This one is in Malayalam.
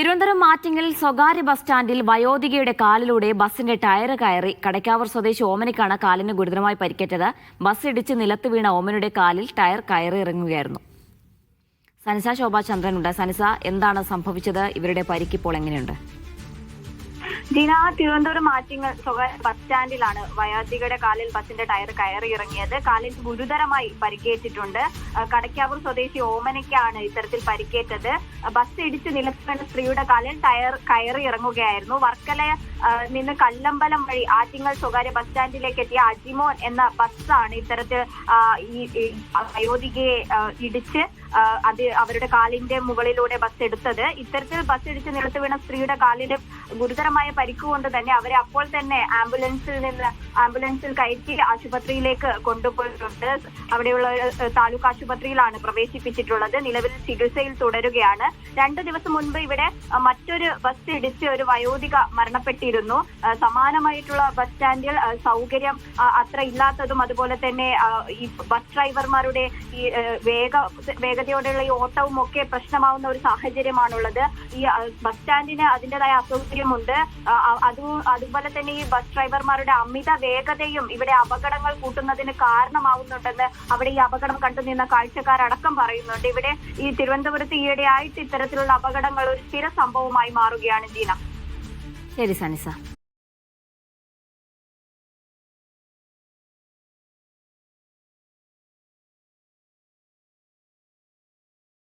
തിരുവനന്തപുരം മാറ്റിങ്ങൽ സ്വകാര്യ ബസ് സ്റ്റാൻഡിൽ വയോധികയുടെ കാലിലൂടെ ബസിന്റെ ടയർ കയറി കടയ്ക്കാവൂർ സ്വദേശി ഓമനയ്ക്കാണ് കാലിന് ഗുരുതരമായി പരിക്കേറ്റത്. ബസ് ഇടിച്ച് നിലത്ത് വീണ ഓമനയുടെ കാലിൽ ടയർ കയറി ഇറങ്ങുകയായിരുന്നു. സനിസ ശോഭാ ചന്ദ്രനുണ്ട്. സനിസ എന്താണ് സംഭവിച്ചത്? ഇവരുടെ പരിക്കിപ്പോൾ എങ്ങനെയുണ്ട്? ജിന തിരുവനന്തപുരം മാറ്റിങ്ങൾ സ്വകാര്യ ബസ് സ്റ്റാൻഡിലാണ് വയോധികയുടെ കാലിൽ ബസിന്റെ ടയർ കയറി ഇറങ്ങിയത് കാലിൽ ഗുരുതരമായി പരിക്കേറ്റിട്ടുണ്ട്. കടക്കാവൂർ സ്വദേശി ഓമനയ്ക്കാണ് ഇത്തരത്തിൽ പരിക്കേറ്റത്. ബസ് ഇടിച്ച് നിലത്തുവീണ സ്ത്രീയുടെ കാലിൽ ടയർ കയറി ഇറങ്ങുകയായിരുന്നു വർക്കല നിന്ന് കല്ലമ്പലം വഴി ആറ്റിങ്ങൽ സ്വകാര്യ ബസ് സ്റ്റാൻഡിലേക്ക് എത്തിയ അജിമോൻ എന്ന ബസ്സാണ് ഇത്തരത്തിൽ ഈ അയോധികയെ ഇടിച്ച് അത് അവരുടെ കാലിന്റെ മുകളിലൂടെ ബസ് എടുത്തത്. ഇത്തരത്തിൽ ബസ് ഇടിച്ച് നിലത്ത് വീണ സ്ത്രീയുടെ കാലിന് ഗുരുതരമായ പരിക്ക് കൊണ്ട് തന്നെ അവരെ അപ്പോൾ തന്നെ ആംബുലൻസിൽ നിന്ന് ആംബുലൻസിൽ കയറ്റി ആശുപത്രിയിലേക്ക് കൊണ്ടുപോയിട്ടുണ്ട്. അവിടെയുള്ള താലൂക്ക് ആശുപത്രിയിലാണ് പ്രവേശിപ്പിച്ചിട്ടുള്ളത്. നിലവിൽ ചികിത്സയിൽ തുടരുകയാണ്. രണ്ടു ദിവസം മുൻപ് ഇവിടെ മറ്റൊരു ബസ് ഇടിച്ച് ഒരു വയോധിക മരണപ്പെട്ടിരുന്നു അഹ്, സമാനമായിട്ടുള്ള ബസ് സ്റ്റാൻഡിൽ സൗകര്യം അത്ര ഇല്ലാത്തതും അതുപോലെ തന്നെ ഈ ബസ് ഡ്രൈവർമാരുടെ ഈ വേഗ വേഗതയോടെയുള്ള ഈ ഓട്ടവും ഒക്കെ പ്രശ്നമാവുന്ന ഒരു സാഹചര്യമാണുള്ളത്. ഈ ബസ് സ്റ്റാൻഡിന് അതിന്റെതായ അസൗകര്യമുണ്ട്. അത് അതുപോലെ തന്നെ ഈ ബസ് ഡ്രൈവർമാരുടെ അമിത വേഗതയും ഇവിടെ അപകടങ്ങൾ കൂട്ടുന്നതിന് കാരണമാവുന്നുണ്ടെന്ന് അവിടെ ഈ അപകടം കണ്ടുനിന്ന കാഴ്ചക്കാരടക്കം പറയുന്നുണ്ട്. ഇവിടെ ഈ തിരുവനന്തപുരത്ത് ഈയിടെയായിട്ട് ഇത്തരത്തിലുള്ള അപകടങ്ങൾ ഒരു സ്ഥിര സംഭവമായി മാറുകയാണ് ജീന. ശരി സനിസ